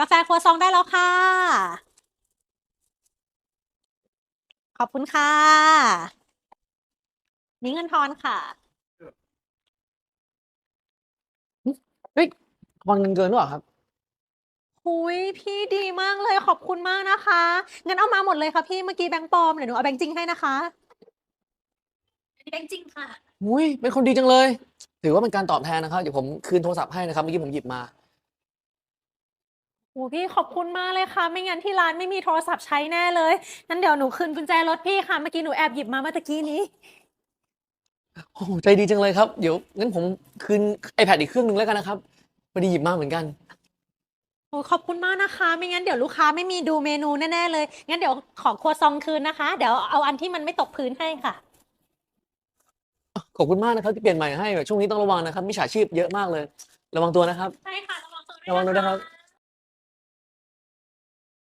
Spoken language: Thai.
กาแฟครัวซองได้แล้วค่ะ ขอบคุณค่ะนี่เงินทอนค่ะเฮ้ยทอนเงินเกินหรือเปล่าครับ หุยพี่ดีมากเลยขอบคุณมากนะคะ งั้นเอามาหมดเลยค่ะพี่เมื่อกี้แบงค์ปลอมเดี๋ยวหนูเอาแบงค์จริงให้นะคะอันนี้แบงค์จริงค่ะ อุ้ยเป็นคนดีจังเลย ถือว่าเป็นการตอบแทนนะครับ เดี๋ยวผมคืนโทรศัพท์ให้นะครับ เมื่อกี้ผมหยิบมา โอ้พี่ขอบคุณมากเลยค่ะ ไม่งั้นที่ร้านไม่มีโทรศัพท์ใช้แน่เลยงั้นเดี๋ยวหนูคืนกุญแจรถพี่ค่ะ เมื่อกี้หนูแอบหยิบมาเมื่อตะกี้นี้ โอ้โหใจดีจังเลยครับ เดี๋ยวงั้นผมคืน iPad อีกเครื่องหนึ่งแล้วกันนะครับพอดีหยิบมาเหมือนกัน โอ้ขอบคุณมากนะคะ ไม่งั้นเดี๋ยวลูกค้าไม่มีดูเมนูแน่ๆเลย งั้นเดี๋ยวขอครัวซองคืนนะคะ เดี๋ยวเอาอันที่มันไม่ตกพื้นให้ค่ะ ขอบคุณมากนะครับที่เปลี่ยนใหม่ให้ช่วงนี้ต้องระวังนะครับมิจฉาชีพเยอะมากเลย ระวังตัวนะครับ ใช่ค่ะ ระวังตัวด้วยระวังด้วยนะครับะ